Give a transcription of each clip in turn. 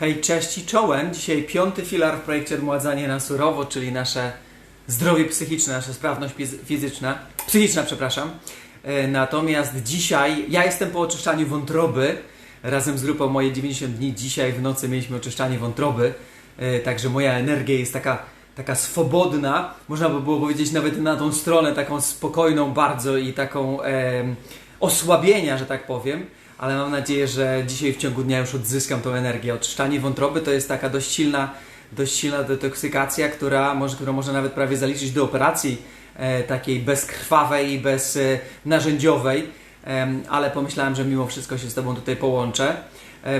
Hej, cześć i czołem. Dzisiaj piąty filar w projekcie Odmładzanie na surowo, czyli nasze zdrowie psychiczne, nasza sprawność fizy- fizyczna, psychiczna, przepraszam. E, Natomiast dzisiaj ja jestem po oczyszczaniu wątroby. Razem z grupą Moje 90 dni dzisiaj w nocy mieliśmy oczyszczanie wątroby. E, Także moja energia jest taka, taka swobodna, można by było powiedzieć nawet na tą stronę, taką spokojną bardzo i taką em, osłabienia, że tak powiem. Ale mam nadzieję, że dzisiaj w ciągu dnia już odzyskam tą energię. Oczyszczanie wątroby to jest taka dość silna, dość silna detoksykacja, która może, którą można nawet prawie zaliczyć do operacji e, takiej bezkrwawej i bez e, ale pomyślałem, że mimo wszystko się z Tobą tutaj połączę,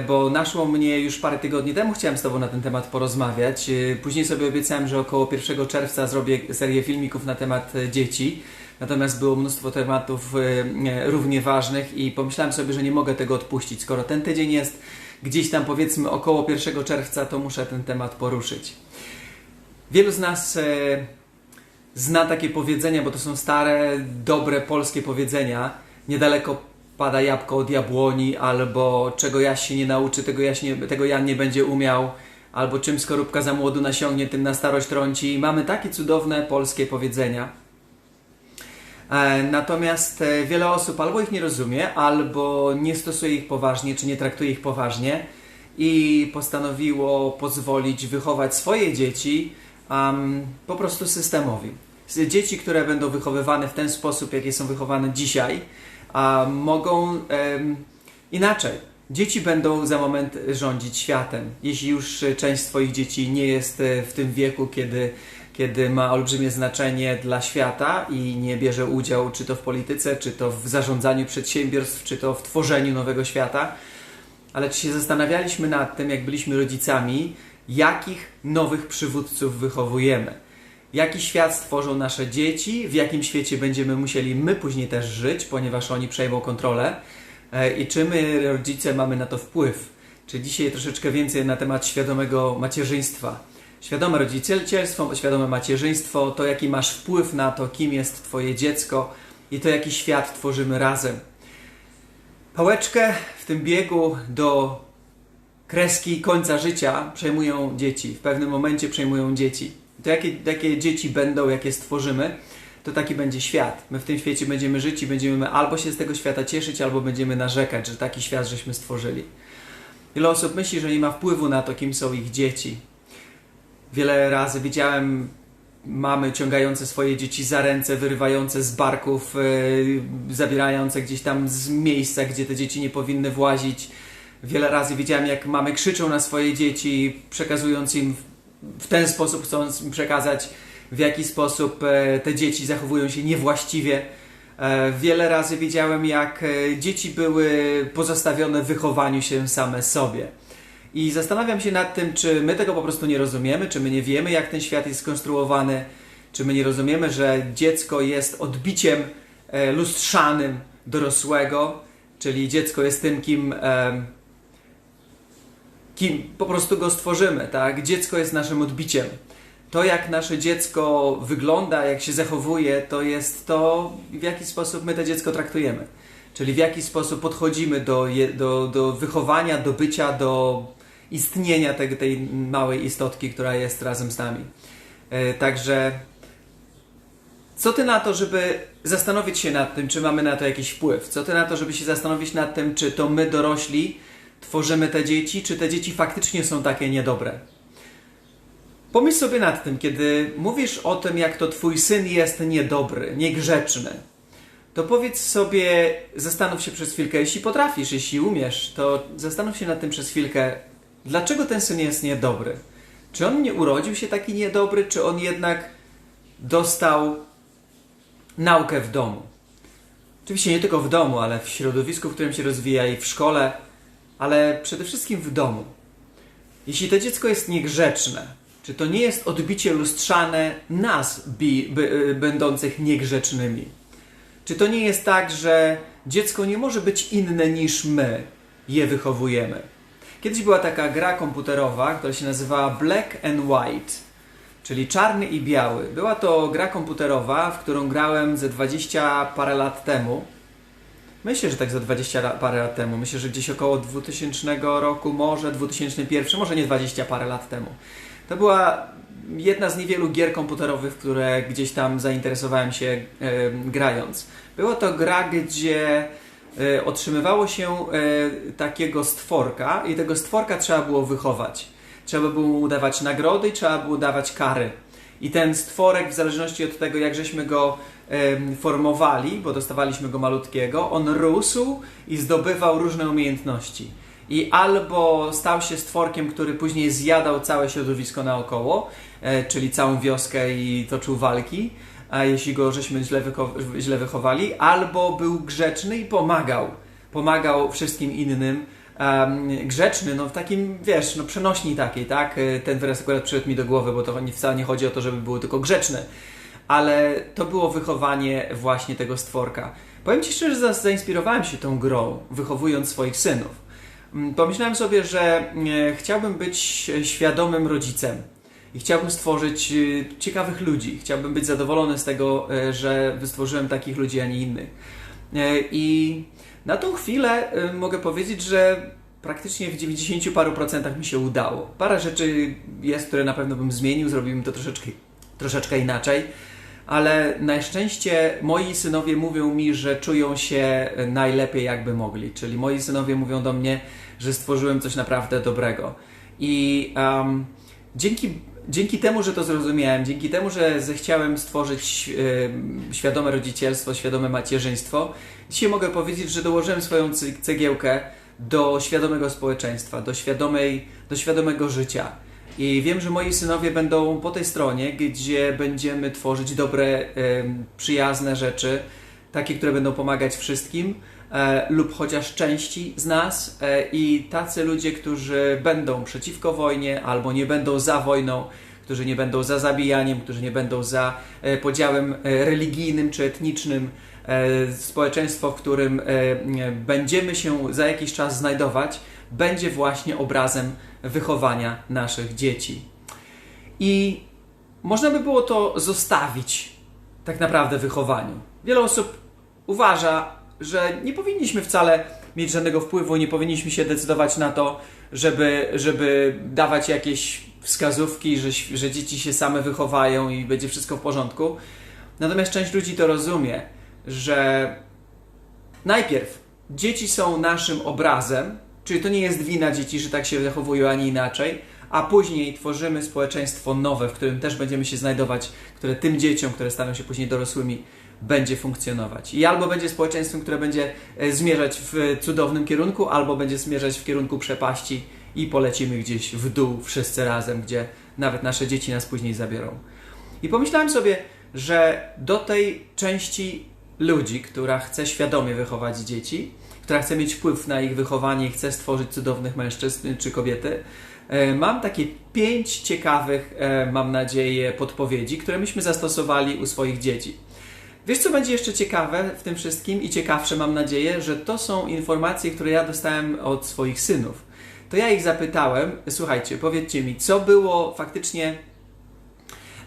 bo naszło mnie już parę tygodni temu, chciałem z Tobą na ten temat porozmawiać. E, Później sobie obiecałem, że około 1 czerwca zrobię serię filmików na temat e, dzieci. Natomiast było mnóstwo tematów e, e, równie ważnych i pomyślałem sobie, że nie mogę tego odpuścić. Skoro ten tydzień jest gdzieś tam powiedzmy około 1 czerwca, to muszę ten temat poruszyć. Wielu z nas e, zna takie powiedzenia, bo to są stare, dobre polskie powiedzenia. Niedaleko pada jabłko od jabłoni, albo czego Jaś się nie nauczy, tego, Jaś nie, tego Jan nie będzie umiał, albo czym skorupka za młodu nasiągnie, tym na starość trąci. Mamy takie cudowne polskie powiedzenia. E, Natomiast e, wiele osób albo ich nie rozumie, albo nie stosuje ich poważnie, czy nie traktuje ich poważnie i postanowiło pozwolić wychować swoje dzieci um, po prostu systemowi. Dzieci, które będą wychowywane w ten sposób, jakie są wychowane dzisiaj, a mogą inaczej. Dzieci będą za moment rządzić światem. Jeśli już część swoich dzieci nie jest e, w tym wieku, kiedy, kiedy ma olbrzymie znaczenie dla świata i nie bierze udziału czy to w polityce, czy to w zarządzaniu przedsiębiorstw, czy to w tworzeniu nowego świata, ale czy się zastanawialiśmy nad tym, jak byliśmy rodzicami, jakich nowych przywódców wychowujemy? Jaki świat stworzą nasze dzieci, w jakim świecie będziemy musieli my później też żyć, ponieważ oni przejmą kontrolę e, i czy my, rodzice, mamy na to wpływ. Czy dzisiaj troszeczkę więcej na temat świadomego macierzyństwa. Świadome rodzicielstwo, świadome macierzyństwo, to jaki masz wpływ na to, kim jest Twoje dziecko i to jaki świat tworzymy razem. Pałeczkę w tym biegu do kreski końca życia przejmują dzieci. W pewnym momencie przejmują dzieci. To jakie, jakie dzieci będą, jakie stworzymy, to taki będzie świat. My w tym świecie będziemy żyć i będziemy albo się z tego świata cieszyć, albo będziemy narzekać, że taki świat żeśmy stworzyli. Wiele osób myśli, że nie ma wpływu na to, kim są ich dzieci. Wiele razy widziałem mamy ciągające swoje dzieci za ręce, wyrywające z barków, yy, zabierające gdzieś tam z miejsca, gdzie te dzieci nie powinny włazić. Wiele razy widziałem, jak mamy krzyczą na swoje dzieci, przekazując im w- w ten sposób, chcąc im przekazać, w jaki sposób e, te dzieci zachowują się niewłaściwie. E, Wiele razy widziałem, jak e, dzieci były pozostawione wychowaniu się same sobie. I zastanawiam się nad tym, czy my tego po prostu nie rozumiemy, czy my nie wiemy, jak ten świat jest skonstruowany, czy my nie rozumiemy, że dziecko jest odbiciem lustrzanym dorosłego, czyli dziecko jest tym, kim, kim po prostu go stworzymy, tak? Dziecko jest naszym odbiciem. To, jak nasze dziecko wygląda, jak się zachowuje, to jest to, w jaki sposób my to dziecko traktujemy. Czyli w jaki sposób podchodzimy do, do, do wychowania, do bycia, do istnienia tej, tej małej istotki, która jest razem z nami. E, Także co ty na to, żeby zastanowić się nad tym, czy mamy na to jakiś wpływ? Co ty na to, żeby się zastanowić nad tym, czy to my dorośli tworzymy te dzieci, czy te dzieci faktycznie są takie niedobre? Pomyśl sobie nad tym, kiedy mówisz o tym, jak to twój syn jest niedobry, niegrzeczny, to powiedz sobie, zastanów się przez chwilkę, jeśli potrafisz, jeśli umiesz, to zastanów się nad tym przez chwilkę, dlaczego ten syn jest niedobry. Czy on nie urodził się taki niedobry, czy on jednak dostał naukę w domu? Oczywiście nie tylko w domu, ale w środowisku, w którym się rozwija i w szkole, ale przede wszystkim w domu. Jeśli to dziecko jest niegrzeczne, czy to nie jest odbicie lustrzane nas, bi, by, y, będących niegrzecznymi? Czy to nie jest tak, że dziecko nie może być inne niż my je wychowujemy? Kiedyś była taka gra komputerowa, która się nazywała Black and White, czyli czarny i biały. Była to gra komputerowa, w którą grałem ze 20 parę lat temu. Myślę, że tak za 20 la- parę lat temu. Myślę, że gdzieś około 2000 roku, może 2001, może nie 20 parę lat temu. To była jedna z niewielu gier komputerowych, które gdzieś tam zainteresowałem się e, grając. Była to gra, gdzie e, otrzymywało się e, takiego stworka i tego stworka trzeba było wychować. Trzeba było mu dawać nagrody i trzeba było dawać kary. I ten stworek, w zależności od tego, jak żeśmy go formowali, bo dostawaliśmy go malutkiego, on rósł i zdobywał różne umiejętności. I albo stał się stworkiem, który później zjadał całe środowisko naokoło, e, czyli całą wioskę i toczył walki, a jeśli go żeśmy źle, źle wychowali, albo był grzeczny i pomagał. Pomagał wszystkim innym. Um, grzeczny, no w takim, wiesz, no przenośni takiej, tak? E, Ten wyraz akurat przyszedł mi do głowy, bo to wcale nie chodzi o to, żeby było tylko grzeczne, ale to było wychowanie właśnie tego stworka. Powiem Ci szczerze, że za- zainspirowałem się tą grą, wychowując swoich synów. Mm, Pomyślałem sobie, że e, chciałbym być świadomym rodzicem i chciałbym stworzyć e, ciekawych ludzi. Chciałbym być zadowolony z tego, e, że stworzyłem takich ludzi, a nie innych. E, I na tą chwilę e, mogę powiedzieć, że praktycznie w 90 paru procentach mi się udało. Parę rzeczy jest, które na pewno bym zmienił, zrobiłbym to troszeczkę, troszeczkę inaczej. Ale na szczęście moi synowie mówią mi, że czują się najlepiej jakby mogli. Czyli moi synowie mówią do mnie, że stworzyłem coś naprawdę dobrego. I um, dzięki, dzięki temu, że to zrozumiałem, dzięki temu, że zechciałem stworzyć em, świadome rodzicielstwo, świadome macierzyństwo, dzisiaj mogę powiedzieć, że dołożyłem swoją cegiełkę do świadomego społeczeństwa, do, świadomej, do świadomego życia. I wiem, że moi synowie będą po tej stronie, gdzie będziemy tworzyć dobre, em, przyjazne rzeczy, takie, które będą pomagać wszystkim, e, lub chociaż części z nas. E, I tacy ludzie, którzy będą przeciwko wojnie albo nie będą za wojną, którzy nie będą za zabijaniem, którzy nie będą za e, podziałem religijnym czy etnicznym, społeczeństwo, w którym będziemy się za jakiś czas znajdować, będzie właśnie obrazem wychowania naszych dzieci. I można by było to zostawić tak naprawdę wychowaniu. Wiele osób uważa, że nie powinniśmy wcale mieć żadnego wpływu, nie powinniśmy się decydować na to, żeby, żeby dawać jakieś wskazówki, że, że dzieci się same wychowają i będzie wszystko w porządku. Natomiast część ludzi to rozumie, że najpierw dzieci są naszym obrazem, czyli to nie jest wina dzieci, że tak się zachowują, ani inaczej, a później tworzymy społeczeństwo nowe, w którym też będziemy się znajdować, które tym dzieciom, które staną się później dorosłymi, będzie funkcjonować. I albo będzie społeczeństwem, które będzie e, zmierzać w cudownym kierunku, albo będzie zmierzać w kierunku przepaści i polecimy gdzieś w dół wszyscy razem, gdzie nawet nasze dzieci nas później zabiorą. I pomyślałem sobie, że do tej części ludzi, która chce świadomie wychować dzieci, która chce mieć wpływ na ich wychowanie i chce stworzyć cudownych mężczyzn czy kobiety, mam takie pięć ciekawych, e, mam nadzieję, podpowiedzi, które myśmy zastosowali u swoich dzieci. Wiesz, co będzie jeszcze ciekawe w tym wszystkim i ciekawsze, mam nadzieję, że to są informacje, które ja dostałem od swoich synów. To ja ich zapytałem, słuchajcie, powiedzcie mi, co było faktycznie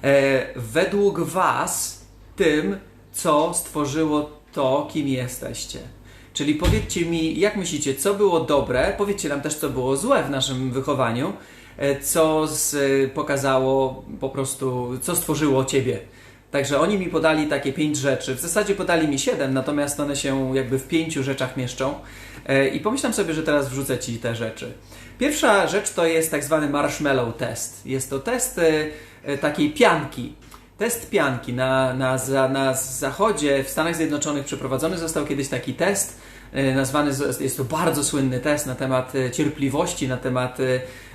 e, według Was tym, co stworzyło to, kim jesteście. Czyli powiedzcie mi, jak myślicie, co było dobre, powiedzcie nam też, co było złe w naszym wychowaniu, e, co z, pokazało po prostu, co stworzyło Ciebie. Także oni mi podali takie pięć rzeczy. W zasadzie podali mi siedem, natomiast one się jakby w pięciu rzeczach mieszczą. E, I pomyślam sobie, że teraz wrzucę Ci te rzeczy. Pierwsza rzecz to jest tak zwany marshmallow test. Jest to test e, e, takiej pianki. Test pianki. Na, na, za, na zachodzie w Stanach Zjednoczonych przeprowadzony został kiedyś taki test. e, Nazwany jest to bardzo słynny test na temat e, cierpliwości, na temat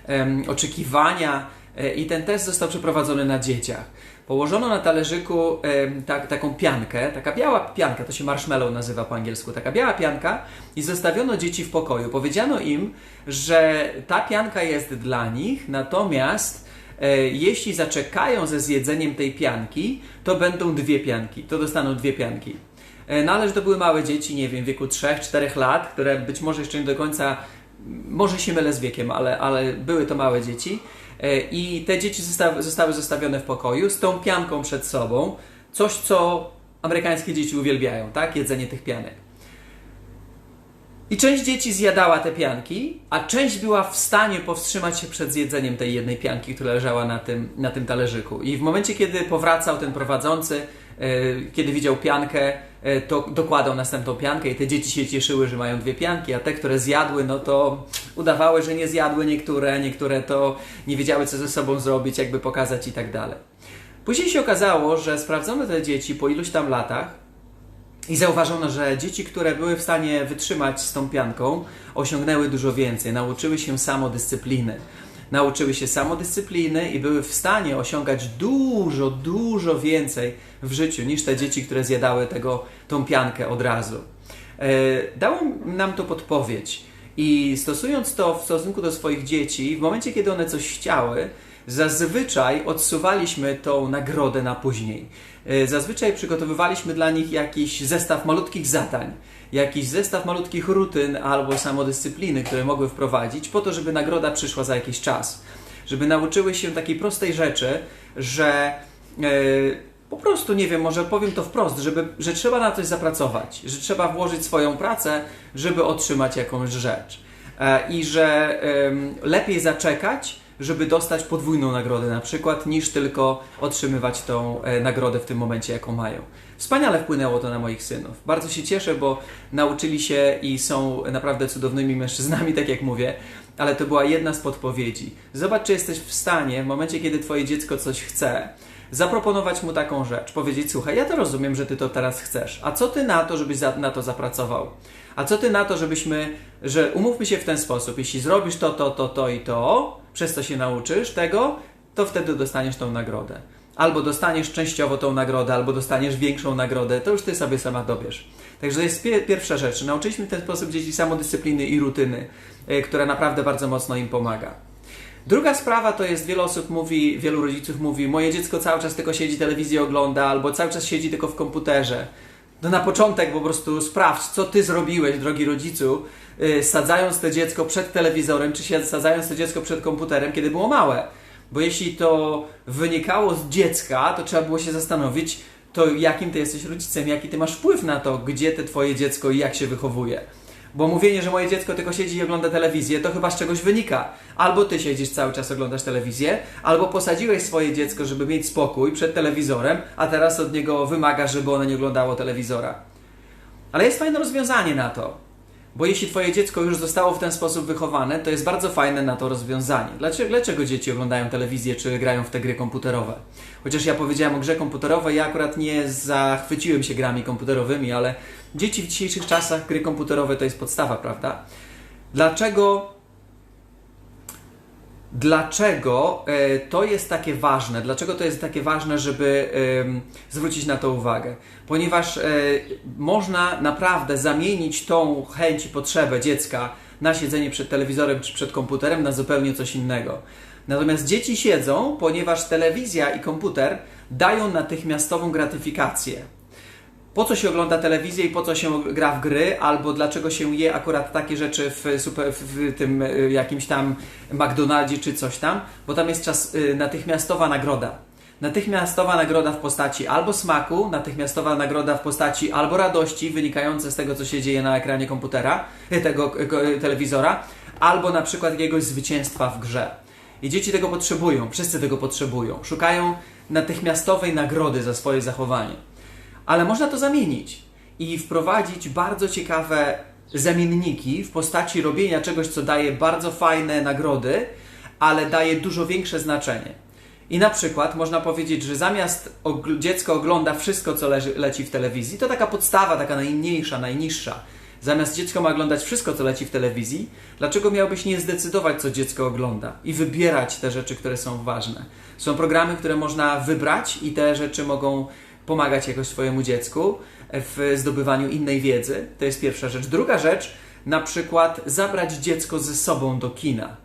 em, oczekiwania. I ten test został przeprowadzony na dzieciach. Położono na talerzyku tak, taką piankę, taka biała pianka, to się marshmallow nazywa po angielsku, taka biała pianka i zostawiono dzieci w pokoju. Powiedziano im, że ta pianka jest dla nich, natomiast jeśli zaczekają ze zjedzeniem tej pianki, to będą dwie pianki, to dostaną dwie pianki. E, No ale że to były małe dzieci, nie wiem, w wieku 3-4 lat, które być może jeszcze nie do końca, może się mylę z wiekiem, ale, ale były to małe dzieci. E, I te dzieci zostały, zostały zostawione w pokoju z tą pianką przed sobą. Coś, co amerykańskie dzieci uwielbiają, tak? Jedzenie tych pianek. I część dzieci zjadała te pianki, a część była w stanie powstrzymać się przed zjedzeniem tej jednej pianki, która leżała na tym, na tym talerzyku. I w momencie, kiedy powracał ten prowadzący, e, kiedy widział piankę, e, to dokładał następną piankę i te dzieci się cieszyły, że mają dwie pianki, a te, które zjadły, no to udawały, że nie zjadły niektóre, niektóre to nie wiedziały, co ze sobą zrobić, jakby pokazać i tak dalej. Później się okazało, że sprawdzono te dzieci po iluś tam latach i zauważono, że dzieci, które były w stanie wytrzymać z tą pianką, osiągnęły dużo więcej, nauczyły się samodyscypliny. Nauczyły się samodyscypliny i były w stanie osiągać dużo, dużo więcej w życiu niż te dzieci, które zjadały tego, tą piankę od razu. E, dało nam to podpowiedź i stosując to w stosunku do swoich dzieci, w momencie, kiedy one coś chciały, zazwyczaj odsuwaliśmy tą nagrodę na później. E, zazwyczaj przygotowywaliśmy dla nich jakiś zestaw malutkich zadań, jakiś zestaw malutkich rutyn albo samodyscypliny, które mogły wprowadzić, po to, żeby nagroda przyszła za jakiś czas. Żeby nauczyły się takiej prostej rzeczy, że e, po prostu, nie wiem, może powiem to wprost, żeby, że trzeba na coś zapracować, że trzeba włożyć swoją pracę, żeby otrzymać jakąś rzecz. E, I że lepiej zaczekać, żeby dostać podwójną nagrodę na przykład, niż tylko otrzymywać tą e, nagrodę w tym momencie, jaką mają. Wspaniale wpłynęło to na moich synów. Bardzo się cieszę, bo nauczyli się i są naprawdę cudownymi mężczyznami, tak jak mówię, ale to była jedna z podpowiedzi. Zobacz, czy jesteś w stanie w momencie, kiedy twoje dziecko coś chce, zaproponować mu taką rzecz, powiedzieć: Słuchaj, ja to rozumiem, że ty to teraz chcesz, a co ty na to, żebyś za, na to zapracował? A co ty na to, żebyśmy, że umówmy się w ten sposób, jeśli zrobisz to, to, to, to i to, przez co się nauczysz tego, to wtedy dostaniesz tą nagrodę. Albo dostaniesz częściowo tą nagrodę, albo dostaniesz większą nagrodę, to już ty sobie sama dobierz. Także to jest pierwsza rzecz. Nauczyliśmy w ten sposób dzieci samodyscypliny i rutyny, e, która naprawdę bardzo mocno im pomaga. Druga sprawa to jest, wiele osób mówi, wielu rodziców mówi, moje dziecko cały czas tylko siedzi, telewizję ogląda, albo cały czas siedzi tylko w komputerze. No na początek po prostu sprawdź, co ty zrobiłeś, drogi rodzicu, yy, sadzając to dziecko przed telewizorem, czy sadzając to dziecko przed komputerem, kiedy było małe. Bo jeśli to wynikało z dziecka, to trzeba było się zastanowić, to jakim ty jesteś rodzicem, jaki ty masz wpływ na to, gdzie te twoje dziecko i jak się wychowuje. Bo mówienie, że moje dziecko tylko siedzi i ogląda telewizję, to chyba z czegoś wynika. Albo ty siedzisz cały czas, oglądasz telewizję, albo posadziłeś swoje dziecko, żeby mieć spokój przed telewizorem, a teraz od niego wymagasz, żeby ono nie oglądało telewizora. Ale jest fajne rozwiązanie na to. Bo jeśli Twoje dziecko już zostało w ten sposób wychowane, to jest bardzo fajne na to rozwiązanie. Dlaczego, dlaczego dzieci oglądają telewizję czy grają w te gry komputerowe? Chociaż ja powiedziałem o grze komputerowej, ja akurat nie zachwyciłem się grami komputerowymi, ale dzieci w dzisiejszych czasach gry komputerowe to jest podstawa, prawda? Dlaczego Dlaczego e, to jest takie ważne? Dlaczego to jest takie ważne, żeby zwrócić na to uwagę? Ponieważ e, można naprawdę zamienić tą chęć i potrzebę dziecka na siedzenie przed telewizorem czy przed komputerem na zupełnie coś innego. Natomiast dzieci siedzą, ponieważ telewizja i komputer dają natychmiastową gratyfikację po co się ogląda telewizję i po co się gra w gry, albo dlaczego się je akurat takie rzeczy w, super, w tym y, jakimś tam McDonaldzie czy coś tam, bo tam jest czas y, natychmiastowa nagroda. Natychmiastowa nagroda w postaci albo smaku, natychmiastowa nagroda w postaci albo radości wynikające z tego, co się dzieje na ekranie komputera, y, tego telewizora, albo na przykład jakiegoś zwycięstwa w grze. I dzieci tego potrzebują, wszyscy tego potrzebują. Szukają natychmiastowej nagrody za swoje zachowanie ale można to zamienić i wprowadzić bardzo ciekawe zamienniki w postaci robienia czegoś, co daje bardzo fajne nagrody, ale daje dużo większe znaczenie. I na przykład można powiedzieć, że zamiast dziecko ogląda wszystko, co leży, leci w telewizji, to taka podstawa, taka najmniejsza, najniższa. Zamiast dziecko ma oglądać wszystko, co leci w telewizji, dlaczego miałbyś nie zdecydować, co dziecko ogląda i wybierać te rzeczy, które są ważne? Są programy, które można wybrać i te rzeczy mogą pomagać jakoś swojemu dziecku w zdobywaniu innej wiedzy. To jest pierwsza rzecz. Druga rzecz, na przykład zabrać dziecko ze sobą do kina.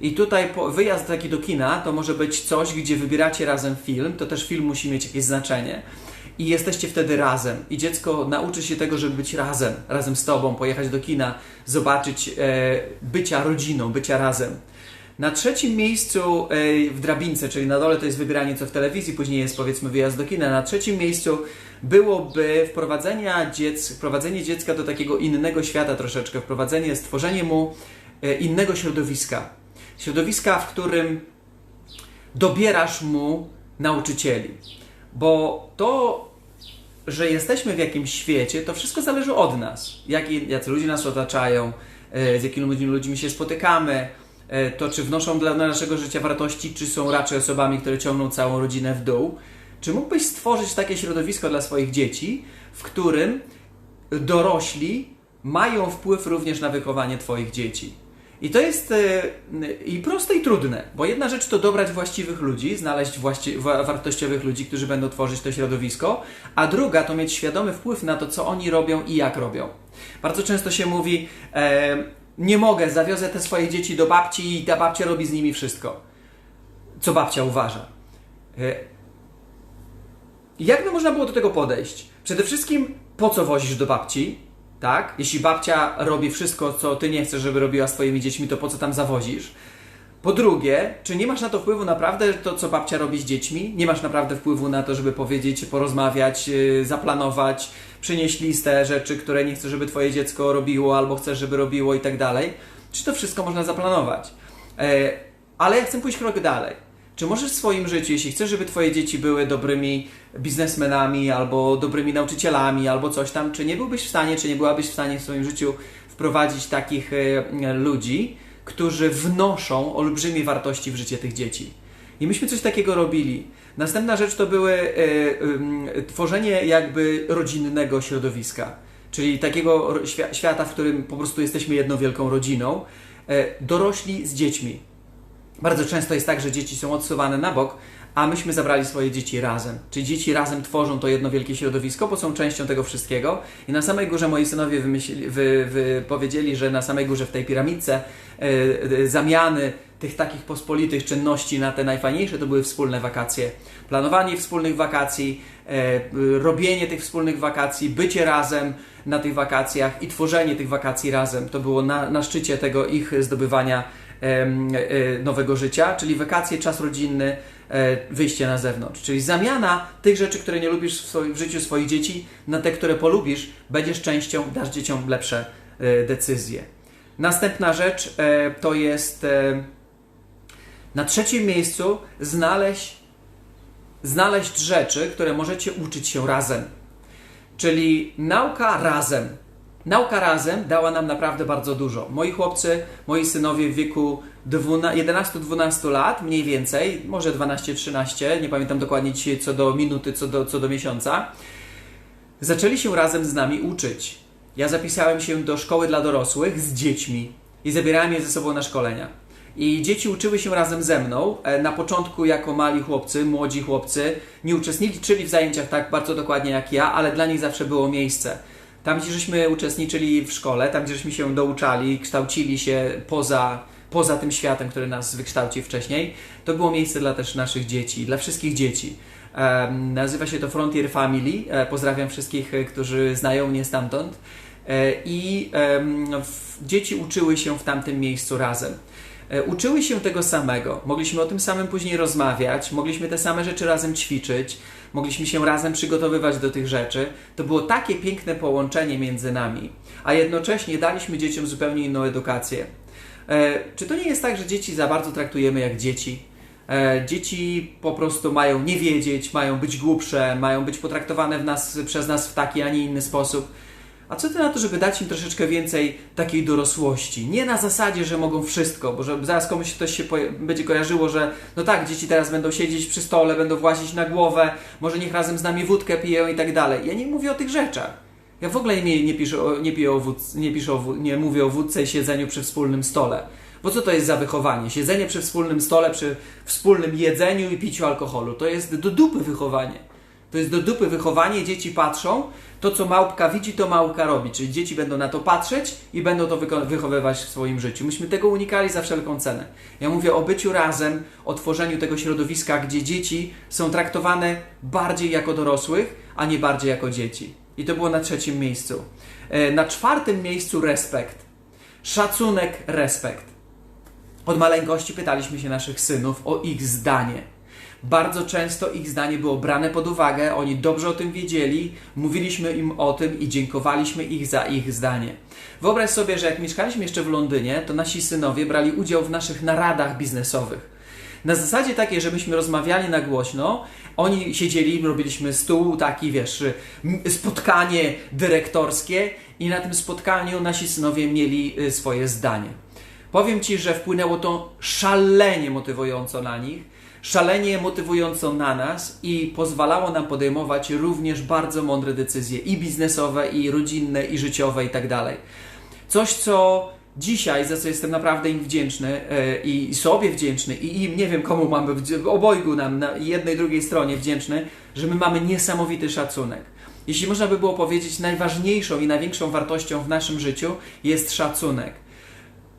I tutaj wyjazd taki do kina to może być coś, gdzie wybieracie razem film, to też film musi mieć jakieś znaczenie. I jesteście wtedy razem. I dziecko nauczy się tego, żeby być razem, razem z tobą, pojechać do kina, zobaczyć e, bycia rodziną, bycia razem. Na trzecim miejscu w drabince, czyli na dole to jest wybieranie co w telewizji, później jest powiedzmy wyjazd do kina. Na trzecim miejscu byłoby wprowadzenia dziec, wprowadzenie dziecka do takiego innego świata troszeczkę, wprowadzenie, stworzenie mu e, innego środowiska. Środowiska, w którym dobierasz mu nauczycieli. Bo to, że jesteśmy w jakimś świecie, to wszystko zależy od nas. Jak, jacy ludzie nas otaczają, e, z jakimi ludźmi się spotykamy, to czy wnoszą dla naszego życia wartości, czy są raczej osobami, które ciągną całą rodzinę w dół. Czy mógłbyś stworzyć takie środowisko dla swoich dzieci, w którym dorośli mają wpływ również na wychowanie Twoich dzieci? I to jest e, i proste i trudne, bo jedna rzecz to dobrać właściwych ludzi, znaleźć właści wartościowych ludzi, którzy będą tworzyć to środowisko, a druga to mieć świadomy wpływ na to, co oni robią i jak robią. Bardzo często się mówi, e, nie mogę, zawiozę te swoje dzieci do babci i ta babcia robi z nimi wszystko, co babcia uważa. E, jak by można było do tego podejść? Przede wszystkim, po co wozisz do babci? tak? Jeśli babcia robi wszystko, co ty nie chcesz, żeby robiła swoimi dziećmi, to po co tam zawozisz? Po drugie, czy nie masz na to wpływu naprawdę to, co babcia robi z dziećmi? Nie masz naprawdę wpływu na to, żeby powiedzieć, porozmawiać, yy, zaplanować, przynieść listę rzeczy, które nie chcesz, żeby twoje dziecko robiło, albo chcesz, żeby robiło i tak dalej? Czy to wszystko można zaplanować? E, ale ja chcę pójść krok dalej. Czy możesz w swoim życiu, jeśli chcesz, żeby Twoje dzieci były dobrymi biznesmenami, albo dobrymi nauczycielami, albo coś tam, czy nie byłbyś w stanie, czy nie byłabyś w stanie w swoim życiu wprowadzić takich e, ludzi, którzy wnoszą olbrzymie wartości w życie tych dzieci? I myśmy coś takiego robili. Następna rzecz to były e, tworzenie jakby rodzinnego środowiska, czyli takiego świata, w którym po prostu jesteśmy jedną wielką rodziną, e, dorośli z dziećmi. Bardzo często jest tak, że dzieci są odsuwane na bok, a myśmy zabrali swoje dzieci razem. Czyli dzieci razem tworzą to jedno wielkie środowisko, bo są częścią tego wszystkiego. I na samej górze moi synowie wy, wy powiedzieli, że na samej górze w tej piramidce e, zamiany tych takich pospolitych czynności na te najfajniejsze to były wspólne wakacje. Planowanie wspólnych wakacji, e, robienie tych wspólnych wakacji, bycie razem na tych wakacjach i tworzenie tych wakacji razem. To było na, na szczycie tego ich zdobywania E, nowego życia, czyli wakacje, czas rodzinny, e, wyjście na zewnątrz. Czyli zamiana tych rzeczy, które nie lubisz w, swoim, w życiu swoich dzieci, na te, które polubisz, będziesz częścią, dasz dzieciom lepsze e, decyzje. Następna rzecz to jest na trzecim miejscu znaleźć, znaleźć rzeczy, które możecie uczyć się razem. Czyli nauka razem. Nauka razem dała nam naprawdę bardzo dużo. Moi chłopcy, moi synowie w wieku 11-12 lat, mniej więcej, może 12-13, nie pamiętam dokładnie dzisiaj co do minuty, co do, co do miesiąca, zaczęli się razem z nami uczyć. Ja zapisałem się do szkoły dla dorosłych z dziećmi i zabierałem je ze sobą na szkolenia. I dzieci uczyły się razem ze mną. E, na początku, jako mali chłopcy, młodzi chłopcy, nie uczestniczyli w zajęciach tak bardzo dokładnie jak ja, ale dla nich zawsze było miejsce. Tam, gdzie żeśmy uczestniczyli w szkole, tam, gdzie żeśmy się douczali, kształcili się poza, poza tym światem, który nas wykształcił wcześniej, to było miejsce dla też naszych dzieci, dla wszystkich dzieci. Um, nazywa się to Frontier Family. E, pozdrawiam wszystkich, e, którzy znają mnie stamtąd. E, I dzieci uczyły się w tamtym miejscu razem. E, uczyły się tego samego. Mogliśmy o tym samym później rozmawiać, mogliśmy te same rzeczy razem ćwiczyć, mogliśmy się razem przygotowywać do tych rzeczy. To było takie piękne połączenie między nami, a jednocześnie daliśmy dzieciom zupełnie inną edukację. E, czy to nie jest tak, że dzieci za bardzo traktujemy jak dzieci? E, dzieci po prostu mają nie wiedzieć, mają być głupsze, mają być potraktowane w nas, przez nas w taki, a nie inny sposób. A co ty na to, żeby dać im troszeczkę więcej takiej dorosłości? Nie na zasadzie, że mogą wszystko, bo że zaraz komuś ktoś się będzie kojarzyło, że no tak, dzieci teraz będą siedzieć przy stole, będą włazić na głowę, może niech razem z nami wódkę piją i tak dalej. Ja nie mówię o tych rzeczach. Ja w ogóle nie, nie, piszę, nie, piję o nie, piszę nie mówię o wódce i siedzeniu przy wspólnym stole. Bo co to jest za wychowanie? Siedzenie przy wspólnym stole, przy wspólnym jedzeniu i piciu alkoholu. To jest do dupy wychowanie. To jest do dupy wychowanie, dzieci patrzą, to co małpka widzi, to małpka robi, czyli dzieci będą na to patrzeć i będą to wychowywać w swoim życiu. Myśmy tego unikali za wszelką cenę. Ja mówię o byciu razem, o tworzeniu tego środowiska, gdzie dzieci są traktowane bardziej jako dorosłych, a nie bardziej jako dzieci. I to było na trzecim miejscu. E, na czwartym miejscu respekt. Szacunek, respekt. Od maleńkości pytaliśmy się naszych synów o ich zdanie Bardzo często ich zdanie było brane pod uwagę, oni dobrze o tym wiedzieli, mówiliśmy im o tym i dziękowaliśmy ich za ich zdanie. Wyobraź sobie, że jak mieszkaliśmy jeszcze w Londynie, to nasi synowie brali udział w naszych naradach biznesowych. Na zasadzie takiej, żebyśmy rozmawiali na głośno, oni siedzieli, robiliśmy stół taki, wiesz, spotkanie dyrektorskie i na tym spotkaniu nasi synowie mieli y, swoje zdanie. Powiem Ci, że wpłynęło to szalenie motywująco na nich, szalenie motywująco na nas i pozwalało nam podejmować również bardzo mądre decyzje i biznesowe, i rodzinne, i życiowe, i tak dalej. Coś, co dzisiaj, za co jestem naprawdę im wdzięczny e, i sobie wdzięczny i im, nie wiem komu mamy, obojgu nam, na jednej, drugiej stronie wdzięczny, że my mamy niesamowity szacunek. Jeśli można by było powiedzieć, najważniejszą i największą wartością w naszym życiu jest szacunek.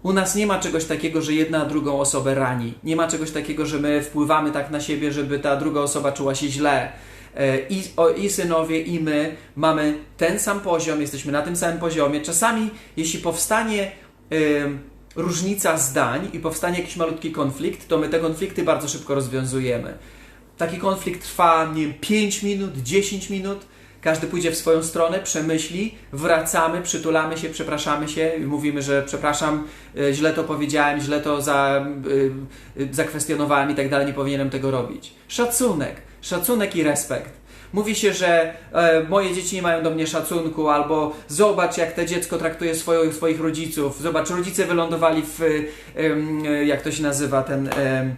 U nas nie ma czegoś takiego, że jedna drugą osobę rani. Nie ma czegoś takiego, że my wpływamy tak na siebie, żeby ta druga osoba czuła się źle. E, I, I synowie, i my mamy ten sam poziom, jesteśmy na tym samym poziomie. Czasami, jeśli powstanie różnica zdań i powstanie jakiś malutki konflikt, to my te konflikty bardzo szybko rozwiązujemy. Taki konflikt trwa, nie wiem, 5 minut, 10 minut, każdy pójdzie w swoją stronę, przemyśli, wracamy, przytulamy się, przepraszamy się i mówimy, że przepraszam, e, źle to powiedziałem, źle to za, e, zakwestionowałem i tak dalej, nie powinienem tego robić. Szacunek, szacunek i respekt. Mówi się, że e, moje dzieci nie mają do mnie szacunku, albo zobacz, jak to dziecko traktuje swoich, swoich rodziców. Zobacz, rodzice wylądowali w, e, jak to się nazywa, ten e,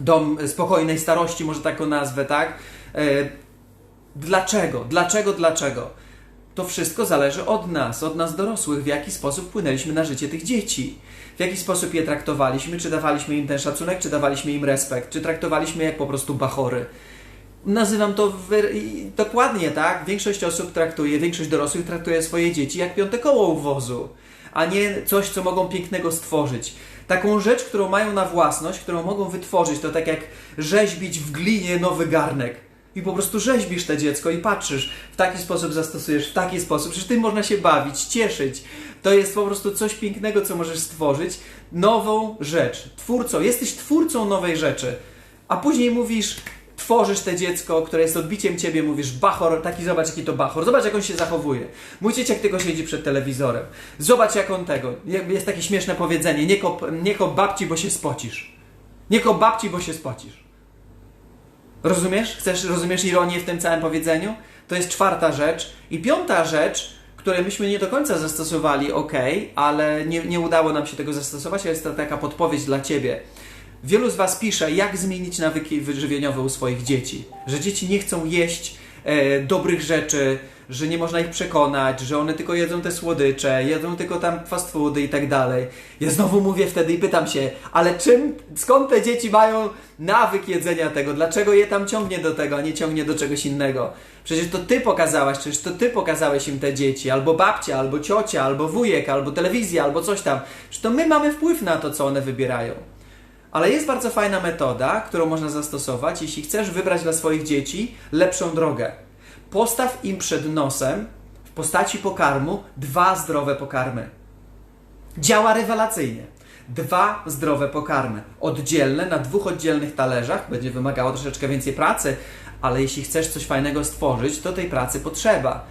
dom spokojnej starości, może taką nazwę, tak? Dlaczego? Dlaczego? Dlaczego? To wszystko zależy od nas, od nas dorosłych, w jaki sposób wpłynęliśmy na życie tych dzieci. W jaki sposób je traktowaliśmy, czy dawaliśmy im ten szacunek, czy dawaliśmy im respekt, czy traktowaliśmy jak po prostu bachory nazywam to dokładnie tak. Większość osób traktuje, większość dorosłych traktuje swoje dzieci jak piąte koło u wozu, a nie coś, co mogą pięknego stworzyć. Taką rzecz, którą mają na własność, którą mogą wytworzyć, to tak jak rzeźbić w glinie nowy garnek. I po prostu rzeźbisz to dziecko i patrzysz, w taki sposób zastosujesz, w taki sposób. Przecież tym można się bawić, cieszyć. To jest po prostu coś pięknego, co możesz stworzyć. Nową rzecz. Twórcą. Jesteś twórcą nowej rzeczy. A później mówisz, tworzysz te dziecko, które jest odbiciem ciebie, mówisz bachor, taki zobacz jaki to bachor, zobacz jak on się zachowuje. Mój dzieciak tylko siedzi przed telewizorem. Zobacz jak on tego. Jest takie śmieszne powiedzenie, nie kop, nie kop babci, bo się spocisz. Nie kop babci, bo się spocisz. Rozumiesz? Chcesz, rozumiesz ironię w tym całym powiedzeniu? To jest czwarta rzecz. I piąta rzecz, której myśmy nie do końca zastosowali, ok, ale nie, nie udało nam się tego zastosować, ale jest to taka podpowiedź dla Ciebie. Wielu z Was pisze, jak zmienić nawyki wyżywieniowe u swoich dzieci. Że dzieci nie chcą jeść e, dobrych rzeczy, że nie można ich przekonać, że one tylko jedzą te słodycze, jedzą tylko tam fast foody i tak dalej. Ja znowu mówię wtedy i pytam się, ale czym, skąd te dzieci mają nawyk jedzenia tego? Dlaczego je tam ciągnie do tego, a nie ciągnie do czegoś innego? Przecież to ty pokazałaś, przecież to ty pokazałeś im te dzieci, albo babcia, albo ciocia, albo wujek, albo telewizja, albo coś tam. Przecież to my mamy wpływ na to, co one wybierają. Ale jest bardzo fajna metoda, którą można zastosować, jeśli chcesz wybrać dla swoich dzieci lepszą drogę. Postaw im przed nosem w postaci pokarmu dwa zdrowe pokarmy. Działa rewelacyjnie. Dwa zdrowe pokarmy. Oddzielne na dwóch oddzielnych talerzach. Będzie wymagało troszeczkę więcej pracy, ale jeśli chcesz coś fajnego stworzyć, to tej pracy potrzeba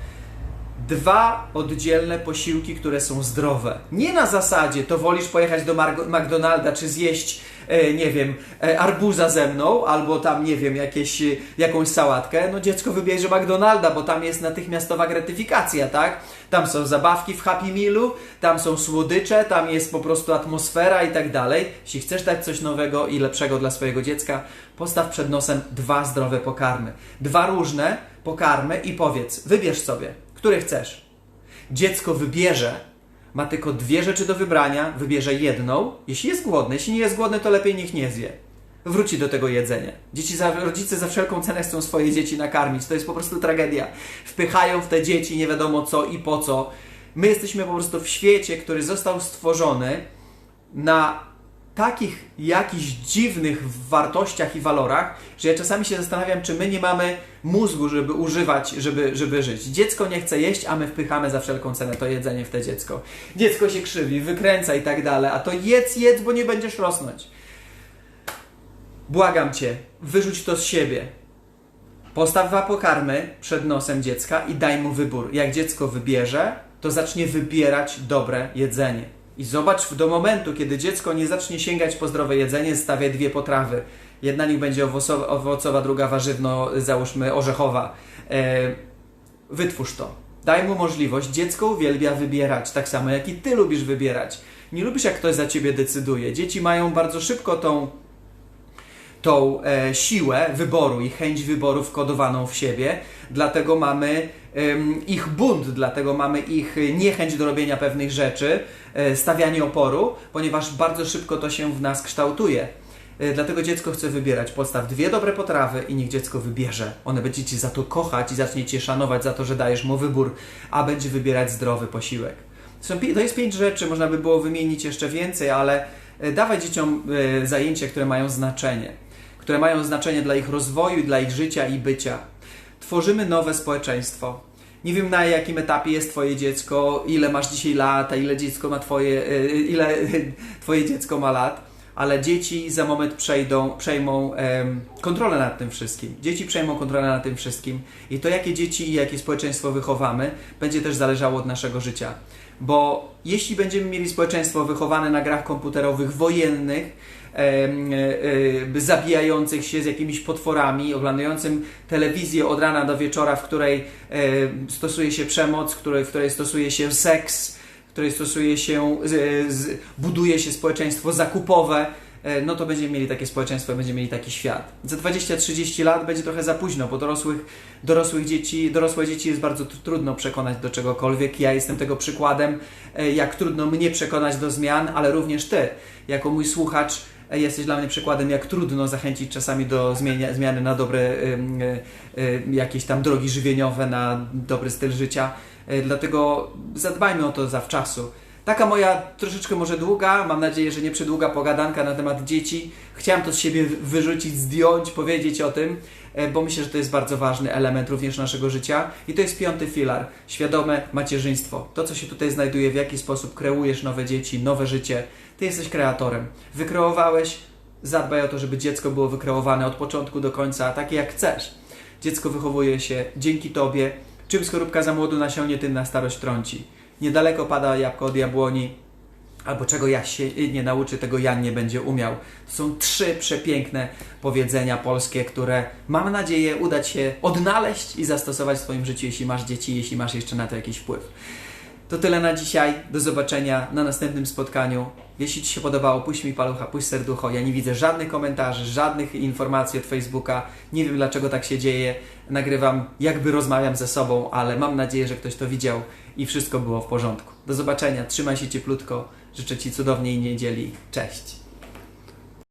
dwa oddzielne posiłki, które są zdrowe. Nie na zasadzie, to wolisz pojechać do McDonalda czy zjeść, e, nie wiem, e, arbuza ze mną, albo tam, nie wiem, jakieś, e, jakąś sałatkę. No dziecko wybierze McDonalda, bo tam jest natychmiastowa gratyfikacja, tak? Tam są zabawki w Happy Mealu, tam są słodycze, tam jest po prostu atmosfera i tak dalej. Jeśli chcesz dać coś nowego i lepszego dla swojego dziecka, postaw przed nosem dwa zdrowe pokarmy. Dwa różne pokarmy i powiedz, wybierz sobie które chcesz. Dziecko wybierze, ma tylko dwie rzeczy do wybrania, wybierze jedną. Jeśli jest głodny, jeśli nie jest głodny, to lepiej niech nie zje. Wróci do tego jedzenia. Dzieci za, rodzice za wszelką cenę chcą swoje dzieci nakarmić. To jest po prostu tragedia. Wpychają w te dzieci nie wiadomo co i po co. My jesteśmy po prostu w świecie, który został stworzony na takich jakichś dziwnych wartościach i walorach, że ja czasami się zastanawiam, czy my nie mamy mózgu, żeby używać, żeby, żeby żyć. Dziecko nie chce jeść, a my wpychamy za wszelką cenę to jedzenie w te dziecko. Dziecko się krzywi, wykręca i tak dalej, a to jedz, jedz, bo nie będziesz rosnąć. błagam Cię, wyrzuć to z siebie. Postaw dwa pokarmy przed nosem dziecka i daj mu wybór. Jak dziecko wybierze, to zacznie wybierać dobre jedzenie. I zobacz do momentu, kiedy dziecko nie zacznie sięgać po zdrowe jedzenie, stawię dwie potrawy. Jedna niech będzie owocowa, owocowa druga warzywno, załóżmy orzechowa. E, wytwórz to. Daj mu możliwość. Dziecko uwielbia wybierać, tak samo jak i ty lubisz wybierać. Nie lubisz, jak ktoś za ciebie decyduje. Dzieci mają bardzo szybko tą tą e, siłę wyboru i chęć wyboru wkodowaną w siebie, dlatego mamy ich bunt, dlatego mamy ich niechęć do robienia pewnych rzeczy, e, stawianie oporu, ponieważ bardzo szybko to się w nas kształtuje. E, Dlatego dziecko chce wybierać. Podstaw dwie dobre potrawy i niech dziecko wybierze. One będzie cię za to kochać i zacznie cię szanować za to, że dajesz mu wybór, a będzie wybierać zdrowy posiłek. To jest pięć rzeczy, można by było wymienić jeszcze więcej, ale e, dawaj dzieciom zajęcia, które mają znaczenie które mają znaczenie dla ich rozwoju, dla ich życia i bycia. Tworzymy nowe społeczeństwo. Nie wiem na jakim etapie jest Twoje dziecko, ile masz dzisiaj lat, a ile dziecko ma Twoje, y, ile Twoje dziecko ma lat, ale dzieci za moment przejdą, przejmą em, kontrolę nad tym wszystkim. Dzieci przejmą kontrolę nad tym wszystkim i to, jakie dzieci i jakie społeczeństwo wychowamy, będzie też zależało od naszego życia. Bo jeśli będziemy mieli społeczeństwo wychowane na grach komputerowych wojennych, e, e, zabijających się z jakimiś potworami, oglądającym telewizję od rana do wieczora, w której stosuje się przemoc, w której, stosuje się seks, w której stosuje się, buduje się społeczeństwo zakupowe, no to będziemy mieli takie społeczeństwo, będziemy mieli taki świat. Za 20-30 lat będzie trochę za późno, bo dorosłych, dorosłych dzieci, dorosłe dzieci jest bardzo tr- trudno przekonać do czegokolwiek. Ja jestem tego przykładem, e, jak trudno mnie przekonać do zmian, ale również Ty, jako mój słuchacz, jesteś dla mnie przykładem, jak trudno zachęcić czasami do zmienia, zmiany na dobre y, y, jakieś tam drogi żywieniowe, na dobry styl życia. E, Dlatego zadbajmy o to zawczasu. Taka moja troszeczkę może długa, mam nadzieję, że nie przydługa pogadanka na temat dzieci. Chciałem to z siebie wyrzucić, zdjąć, powiedzieć o tym, bo myślę, że to jest bardzo ważny element również naszego życia. I to jest piąty filar, świadome macierzyństwo. To, co się tutaj znajduje, w jaki sposób kreujesz nowe dzieci, nowe życie. Ty jesteś kreatorem. Wykreowałeś, zadbaj o to, żeby dziecko było wykreowane od początku do końca, takie jak chcesz. Dziecko wychowuje się dzięki Tobie. Czym skorupka za młodu nasiąnie, tym na starość trąci. Niedaleko pada jabłko od jabłoni, albo czego Jaś się nie nauczy, tego Jan nie będzie umiał. To są trzy przepiękne powiedzenia polskie, które mam nadzieję uda się odnaleźć i zastosować w swoim życiu, jeśli masz dzieci, jeśli masz jeszcze na to jakiś wpływ. To tyle na dzisiaj. Do zobaczenia na następnym spotkaniu. Jeśli Ci się podobało, puść mi palucha, puść serducho. Ja nie widzę żadnych komentarzy, żadnych informacji od Facebooka. Nie wiem dlaczego tak się dzieje. Nagrywam, jakby rozmawiam ze sobą, ale mam nadzieję, że ktoś to widział i wszystko było w porządku. Do zobaczenia. Trzymaj się cieplutko. Życzę Ci cudownej niedzieli. Cześć.